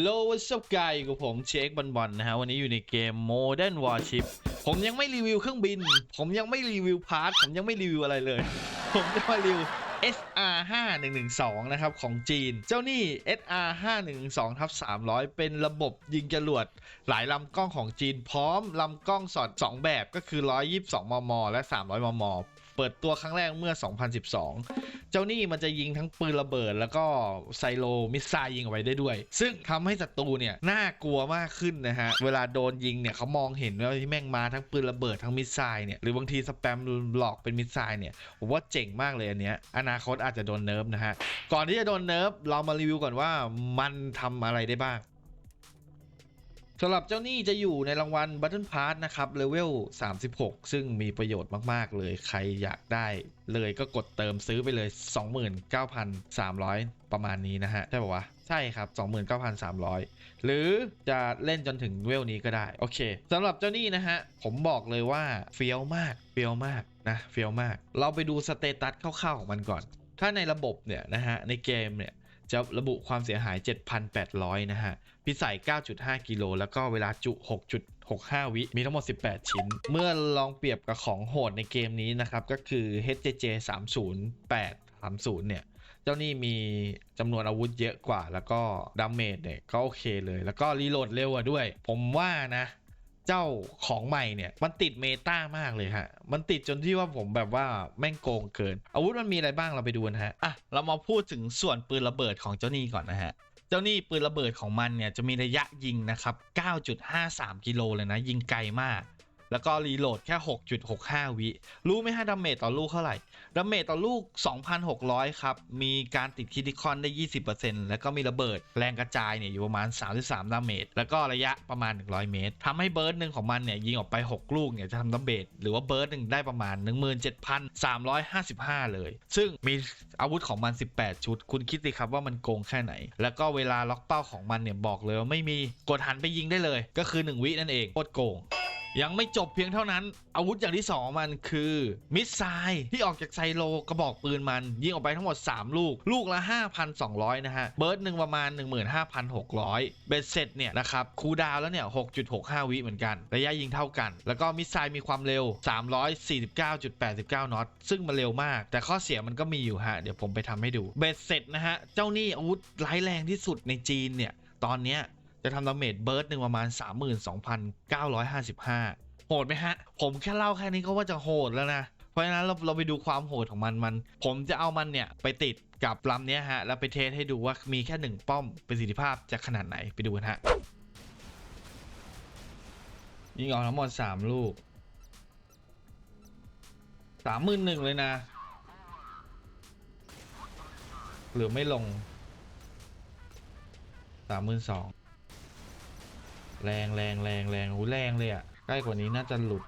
โลวัสกายกับผมเชคบอลบอลนะฮะวันนี้อยู่ในเกม Modern Warship ผมยังไม่รีวิวเครื่องบิน ผมยังไม่รีวิวพาร์ทผมยังไม่รีวิวอะไรเลย ผมจะมารีวิว SR 5112นะครับของจีน เจ้านี่ SR 5112ทับ300 เป็นระบบยิงจรวด หลายลำกล้องของจีนพร้อมลำกล้องสอด 2 แบบก็คือ 122 มม และ 300 มม เปิดตัวครั้งแรกเมื่อ 2012 เจ้านี่มันจะยิงทั้งปืนระเบิด แล้วก็ไซโลมิสไซล์ยิงเอาไว้ได้ด้วย ซึ่งทำให้ศัตรูเนี่ยน่ากลัวมากขึ้นนะฮะ เวลาโดนยิงเนี่ยเขามองเห็นว่าที่แม่งมาทั้งปืนระเบิดทั้งมิสไซล์เนี่ยหรือบางทีสแปมหลอกเป็นมิสไซล์เนี่ยผมว่าเจ๋งมากเลยอันเนี้ยอนาคตอาจจะโดนเนิร์ฟนะฮะก่อนที่จะโดนเนิร์ฟเรามารีวิวก่อนว่ามันทำอะไรได้บ้าง สำหรับเจ้าหนี้จะอยู่ในรางวัล Battle Pass นะครับเลเวล 36 ซึ่งมีประโยชน์มากๆ เลยใครอยากได้เลยก็กดเติมซื้อไปเลย 29,300 ประมาณนี้นะฮะ ใช่ป่าวะ ใช่ครับ 29,300 หรือจะเล่นจนถึงเวลนี้ก็ได้ โอเคสำหรับเจ้านี้นะฮะ ผมบอกเลยว่าเฟี้ยวมากเฟี้ยวมากนะเฟี้ยวมาก เราไปดูสเตตัสคร่าวๆของมันก่อน ถ้าในระบบเนี่ยนะฮะในเกมเนี่ย จะระบุความเสียหาย 7,800 นะฮะ พิสัย 9.5 กิโล แล้วก็เวลาจุ 6.65 วิ มีทั้งหมด 18 ชิ้น เมื่อลองเปรียบกับของโหดในเกมนี้นะครับ ก็คือ HJJ 30830 เนี่ย เจ้านี่มีจำนวนอาวุธเยอะกว่า แล้วก็ดาเมจเนี่ยก็โอเคเลย แล้วก็รีโหลดเร็วด้วย ผมว่านะ เจ้าของใหม่เนี่ย มันติดเมตามากเลยฮะ มันติดจนที่ว่าผมแบบว่าแม่งโกงเกิน อาวุธมันมีอะไรบ้างเราไปดูนะฮะ อะ เรามาพูดถึงส่วนปืนระเบิดของเจ้านี่ก่อนนะฮะเจ้านี่ปืนระเบิดของมันเนี่ยจะมีระยะยิงนะครับ 9.53 กิโลเลยนะ ยิงไกลมาก แล้วก็รีโหลดแค่ 6.65 วิรู้ไหมฮะดาเมจต่อลูกเท่าไหร่ดาเมจต่อลูก 2,600 ครับ มีการติดคิติคอนได้ 20%แล้วก็มีระเบิดแรงกระจายเนี่ยอยู่ประมาณ 33ดาเมจแล้วก็ระยะประมาณ 100 เมตรทำให้เบิร์ดหนึ่งของมันเนี่ยยิงออกไป 6 ลูกเนี่ยจะทำดาเมจหรือว่าเบิร์ดหนึ่งได้ประมาณ 17,355 เลย ซึ่งมีอาวุธของมัน 18 ชุด คุณคิดสิครับว่ามันโกงแค่ไหน แล้วก็เวลาล็อกเป้าของมันเนี่ยบอกเลยว่าไม่มีกดหันไปยิงได้เลย ก็คือ 1 วินั่นเองโคตรโกง ยังไม่จบเพียงเท่านั้น อาวุธอย่างที่สองมันคือ มิสไซล์ที่ออกจากไซโลกระบอกปืนมัน ยิงออกไปทั้งหมด 3 ลูก ลูกละ 5,200 นะฮะ เบิร์ดหนึ่งประมาณ 15,600 เบ็ดเสร็จเนี่ยนะครับคูดาวแล้วเนี่ย 6.65 วิเหมือนกัน ระยะยิงเท่ากัน แล้วก็มิสไซล์มีความเร็ว 349.89 นอต ซึ่งมันเร็วมาก แต่ข้อเสียมันก็มีอยู่ฮะ เดี๋ยวผมไปทำให้ดู เบ็ดเสร็จนะฮะ เจ้านี่อาวุธร้ายแรงที่สุดในจีนเนี่ย ตอนเนี้ย จะทำดาเมจเบิร์ดหนึ่งประมาณ 32,955 โหดไหมฮะ ผมแค่เล่าแค่นี้ก็ว่าจะโหดแล้วนะ เพราะฉะนั้นเราเราไปดูความโหดของมันมัน ผมจะเอามันเนี่ย ไปติดกับลำเนี้ยฮะ แล้วไปเทสให้ดูว่ามีแค่หนึ่งป้อมประสิทธิภาพจะขนาดไหนไปดูกันฮะ ยิงออกทั้งหมดสามลูกสามหมื่นหนึ่งเลยนะ หรือไม่ลงสามหมื่นสอง แรงแรงแรงแรงหูแรงเลยอะใกล้กว่านี้น่าจะหลุด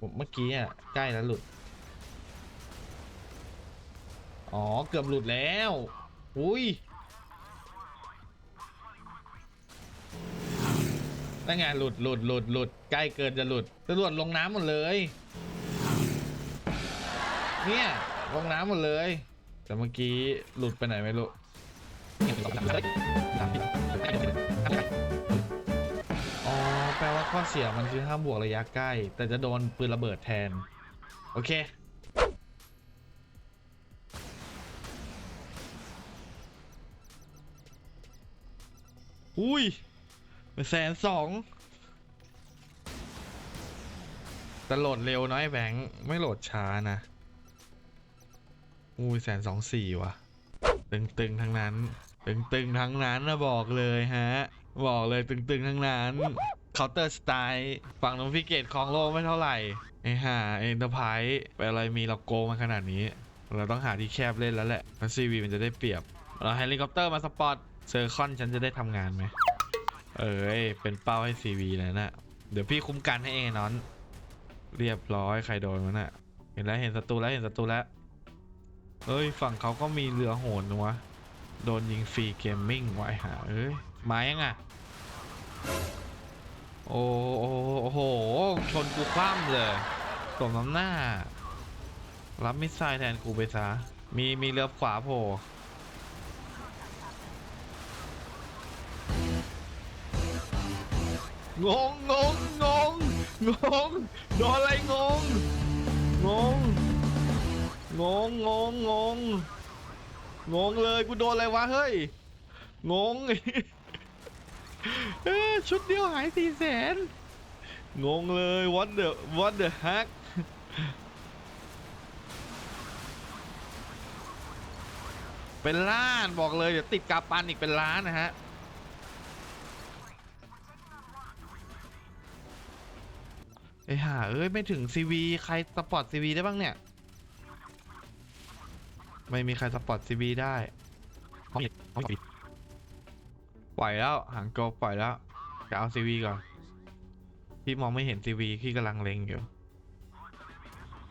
ผมเมื่อกี้อะใกล้แล้วหลุด อ๋อเกือบหลุดแล้วอุ้ยนั่นไงหลุดหลุดหลุดหลุดใกล้เกินจะหลุดตำรวจลงน้ำหมดเลย เนี่ยลงน้ำหมดเลย แต่เมื่อกี้หลุดไปไหนไม่รู้ ข้อเสียมันคือห้ามบวกระยะใกล้ แต่จะโดนปืนระเบิดแทน โอเค อุ้ยแสนสองแต่โหลดเร็วน้อยแบงค์ไม่โหลดช้านะ อุ้ยแสนสองสี่ว่ะ ตึงๆทั้งนั้น ตึงๆทั้งนั้นนะบอกเลยฮะ บอกเลยตึงๆทั้งนั้น เคาน์เตอร์สไตล์ฝั่งน้องพิเกตของโลกไม่เท่าไหร่ไอ้ห่าเอ็นเตอร์ไพรส์ไปอะไรมีเราโกงมาขนาดนี้ เราต้องหาที่แคบเล่นแล้วแหละเพราะซีวีมันจะได้เปรียบเราเฮลิคอปเตอร์มาสปอตเซอร์คอนฉันจะได้ทำงานไหมเอ้ยเป็นเป้าให้ซีวีแล้วนะเดี๋ยวพี่คุ้มกันให้เองนอน เรียบร้อยใครโดนมันอะเห็นแล้วเห็นศัตรูแล้วเห็นศัตรูแล้วเอ้ยฝั่งเขาก็มีเรือโหนวะโดนยิงฟรีเกมมิ่งไว้หาเอ้ยมายังอะ โอ้โอ้โห ชนกูคว่ำเลยสมน้ำหน้า รับมิสไซล์แทนกูไปซะ มีมีเรือขวาโผล่งงงงงงงงโดนอะไรงงงงงงงงงงงงเลยกูโดนอะไรวะเฮ้ยงง เออชุดเดียวหายสี่แสนงงเลย what the what the heck เป็นล้านบอกเลย เดี๋ยวติดกาปันอีกเป็นล้านนะฮะ ไอ้ห่าเอ้ย ไม่ถึงซีวีใครสปอร์ตซีวีได้บ้างเนี่ย ไม่มีใครสปอร์ตซีวีได้ห้องอีกห้องอีก ปล่อยแล้วหางโกปล่อยแล้วจะเอาซีวีก่อน พี่มองไม่เห็นซีวีพี่กำลังเล็งอยู่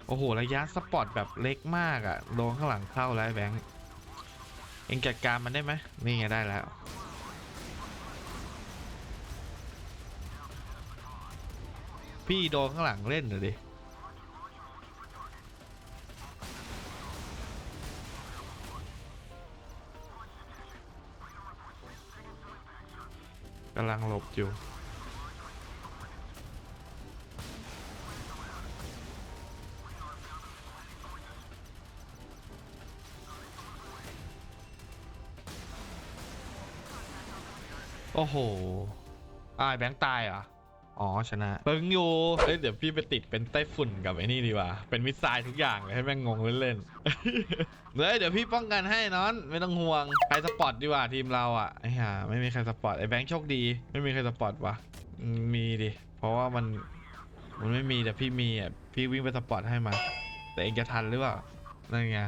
โอ้โห ระยะสปอร์ตแบบเล็กมากอะโดนข้างหลังเข้าแล้วแบงค์ เองจัดการมันได้ไหมนี่ไงได้แล้วพี่โดนข้างหลังเล่นเหรอดิ กำลังหลบอยู่ โอ้โหอ้ายแบงค์ตายเหรอ อ๋อชนะเปิงอยู่เอ้ยเดี๋ยวพี่ไปติดเป็นไต้ฝุ่นกับไอ้นี่ดีกว่า เป็นมิสไซล์ทุกอย่างเลยให้แม่งงงเล่นๆ เฮ้ยเดี๋ยวพี่ป้องกันให้นอน ไม่ต้องห่วง ใครสปอร์ตดีกว่าทีมเราอะไอ้ห่าไม่มีใครสปอร์ตไอ้แบงค์โชคดี ไม่มีใครสปอร์ตวะมีดิ เพราะว่ามันมันไม่มีแต่พี่มีอะพี่วิ่งไปสปอร์ตให้มาแต่เองจะทันหรือเปล่านั่นไง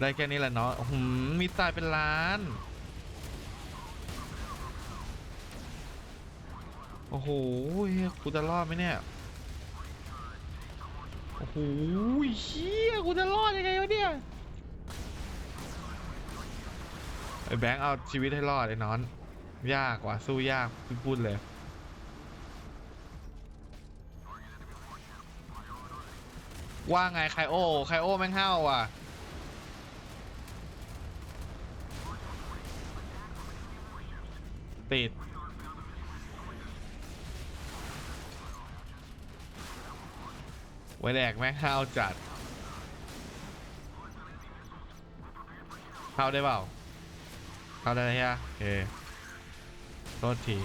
ได้แค่นี้แหละเนาะหืมมีตายเป็นล้าน อ้โหเฮียกูจะรอดไหมเนี่ย โอ้โหเฮียกูจะรอดยังไงวะเนี่ยไอ้แบงค์เอาชีวิตให้รอดไอ้นอน ยากว่ะสู้ยากพูดเลยว่าไงไคโอไคโอแม่งห้าวว่ะ ติด ไว้แรกแม่งห้าวจัดเข้าได้เปล่าเข้าได้ไหมฮะโอเคโทษที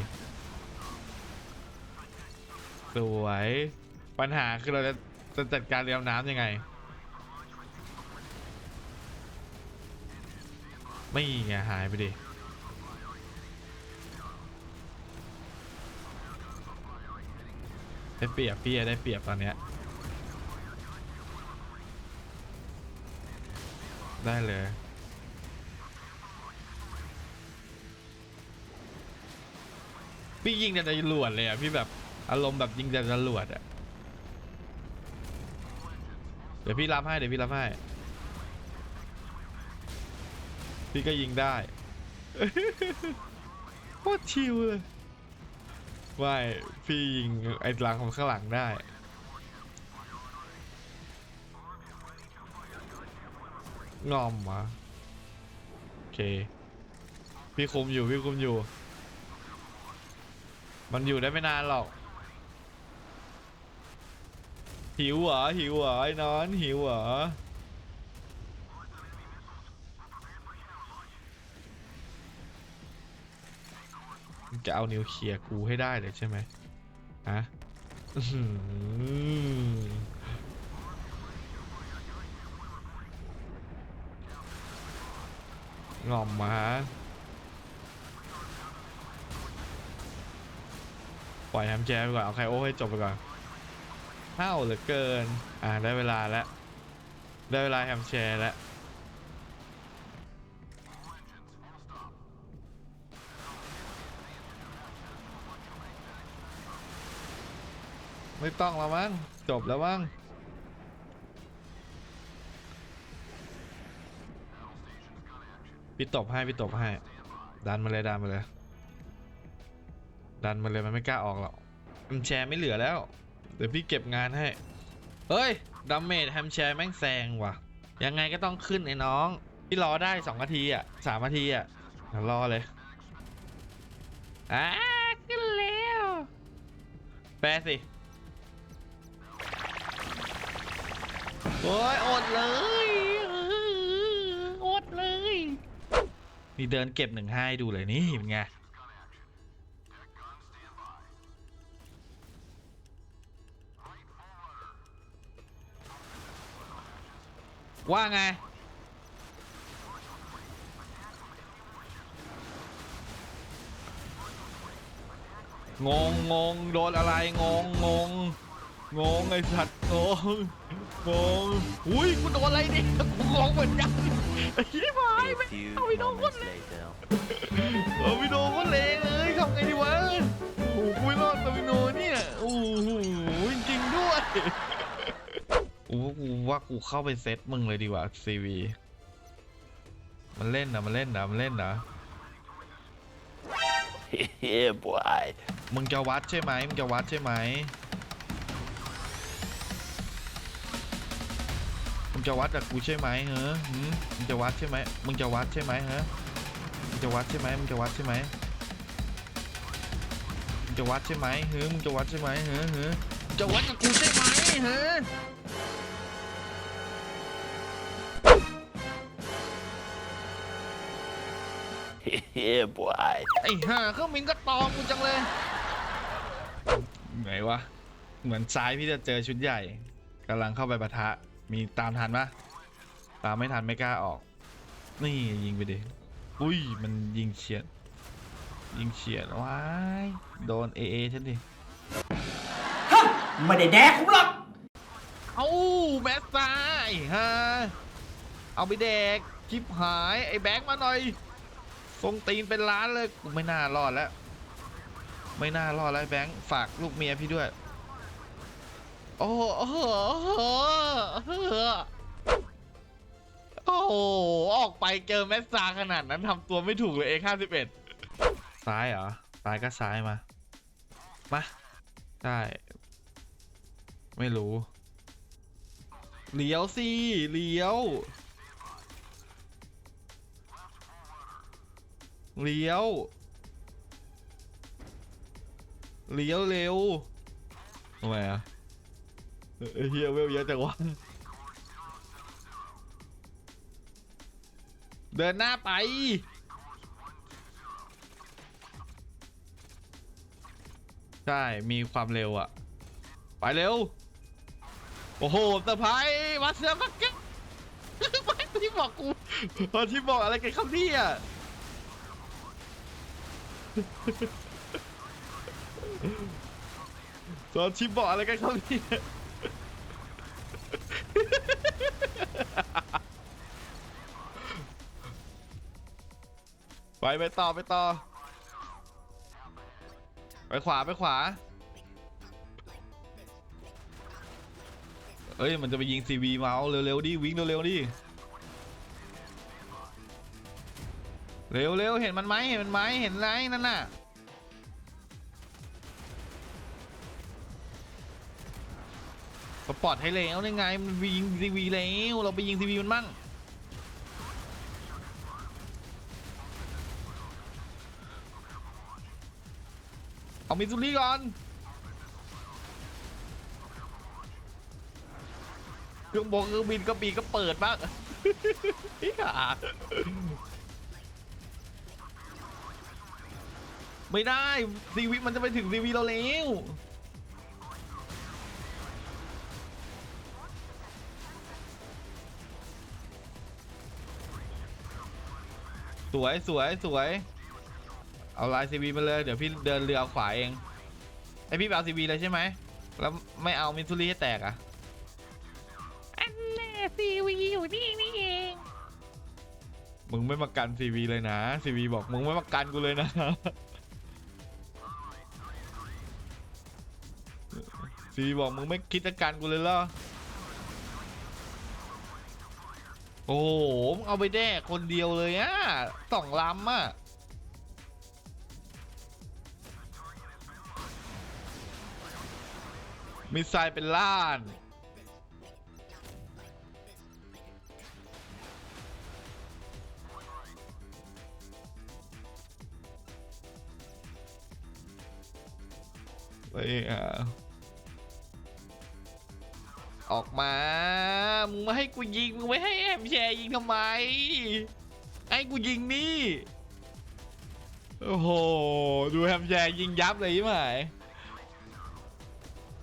สวย ปัญหาคือเราจะจะจัดการเรือดำน้ำยังไง ไม่ไงหายไปดิ ได้เปรียบพี่ได้เปรียบตอนเนี้ย ได้เลย พี่ยิงแต่จรวดเลยอะ พี่แบบอารมณ์แบบยิงแต่จรวดอะ เดี๋ยวพี่รับให้ เดี๋ยวพี่รับให้ พี่ก็ยิงได้โคตรชิวเลย ว่าพี่ยิงไอ้หลังของข้างหลังได้ งอมวะโอเค พี่คุมอยู่ พี่คุมอยู่ มันอยู่ได้ไม่นานหรอก หิวเหรอ หิวเหรอไอ้นอน หิวเหรอจะเอานิวเคลียร์กูให้ได้เลยใช่ไหมฮะอื้อหือ งอมมาปล่อยแฮมแจไปก่อน เอาไคโอให้จบไปก่อนห้าเหลือเกิน อ่าได้เวลาแล้ว ได้เวลาแฮมแชร์แล้วไม่ต้องแล้วมั้งจบแล้วมั้ง พี่ตบให้พี่ตบให้ ดันมาเลยดันมาเลย ดันมาเลยมันไม่กล้าออกหรอกแฮมแชร์ไม่เหลือแล้ว เดี๋ยวพี่เก็บงานให้ เฮ้ยดัมเมจแฮมแชร์แม่งแซงว่ะ ยังไงก็ต้องขึ้นไอ้น้อง พี่รอได้2นาทีอะ3นาทีอะรอเลยอ่าขึ้นแล้วแปลสิโอ้ยอดเลยอดเลย มีเดินเก็บหนึ่งให้ดูเลยนี่เป็นไงว่าไง งงงงโดนอะไร งงงง งงไอสัตว์งงงงอุ้ยกูโดนอะไรเนี่ยกูงงเหมือนกันไอ้ยี่พาย A ไม่ few Oh, we don't moments want later. เออวิโดก็เลงเลยทำไงดีวะโอ้โหกูไม่รอดตาวิโนเนี่ยโอ้โหจริงๆด้วยโอ้โหกูว่ากูเข้าไปเซตมึงเลยดีกว่าซีวีมันเล่นนะมันเล่นนะมันเล่นนะ yeah, boy. มึงจะวัดใช่ไหมมึงจะวัดใช่ไหม งจะวัดกับกูใช่ไหมเฮ้อมึงจะวัดใช่ไหมมึงจะวัดใช่ไหมเฮ้อมึงจะวัดใช่ไหมมึงจะวัดใช่ไหมมึงจะวัดใช่ไหมเฮ้อมึงจะวัดใช่ไหมเฮ้อเฮ้อจะวัดกับกูใช่ไหมเฮ้อ yeah, boy. ไอ้ห่าเครื่องบินก็ตอมกูจังเลยไงวะ เหมือนซ้ายพี่จะเจอชุดใหญ่กำลังเข้าไปปะทะ มีตามทันปะตามไม่ทันไม่กล้าออก นี่ยิงไปดิอุ้ยมันยิงเฉียด ยิงเฉียดว้ายโดนเอเอฉันดิไม่ได้แดกผมหรอกเอ้าแมสซ่าไอ้ห่าเอาไปแดกคลิปหายไอ้แบงค์มาหน่อยทรงตีนเป็นล้านเลยกูไม่น่ารอดแล้ว ไม่น่ารอดแล้วไอ้แบงค์ฝากลูกเมียพี่ด้วย โอ้โหโอ้โหโอ้โหออกไปเจอแมสซาขนาดนั้นทำตัวไม่ถูกเลยเองห้าสิบเอ็ดซ้ายเหรอ ซ้ายก็ซ้ายมา มาได้ไม่รู้เลี้ยวสิเลี้ยวเลี้ยวเลี้ยวเร็วทำไมอะ เฮียเวลเยอะจังวะ เดินหน้าไป ใช่ มีความเร็วอะไปเร็ว โอ้โหเซอร์ไพรส์มาเสือมาเก็ตที่บอกกูตอนที่บอกอะไรกันครับเนี่ยตอนที่บอกอะไรกันครับเนี่ย ไปไปต่อไปต่อ ไปขวาไปขวา เอ้ยมันจะไปยิงซีวีมาเอาเร็วๆดิวิ่งเร็วๆดิ เร็วๆเห็นมันไหมเห็นมันไหมเห็นไรนั่นน่ะ ปอร์ตให้แล้วนี่ไงมันยิงซีวีแล้วเราไปยิงซีวีมันมั่งเอามิซูรี่ก่อนเครื่องบงเครื่องบินก็ปีก็เปิดบ้างเหี้ยไม่ได้ซีวีมันจะไปถึงซีวีเราแล้ว สวยสวยสวย เอาลายซีวีมาเลย เดี๋ยวพี่เดินเรือเอาขวาเองไอพี่ไปเอาซีวีเลยใช่ไหม แล้วไม่เอามินทุรีให้แตกอะ อันแน่ซีวีอยู่นี่นี่เอง มึงไม่มากันซีวีเลยนะซีวีบอกมึงไม่มากันกูเลยนะ ซีวีบอกมึงไม่คิดจะกันกูเลยเหรอ อ้โหมึงเอาไปแดกคนเดียวเลยอะสองลำอะมิสไซล์เป็นล้านไอ้ห่าออกมา มึงมาให้กูยิงมึงไม่ให้แอมแชร์ยิงทำไมให้กูยิงนี่ โอ้โห ดูแฮมแชร์ยิงยับเลยใช่ไหม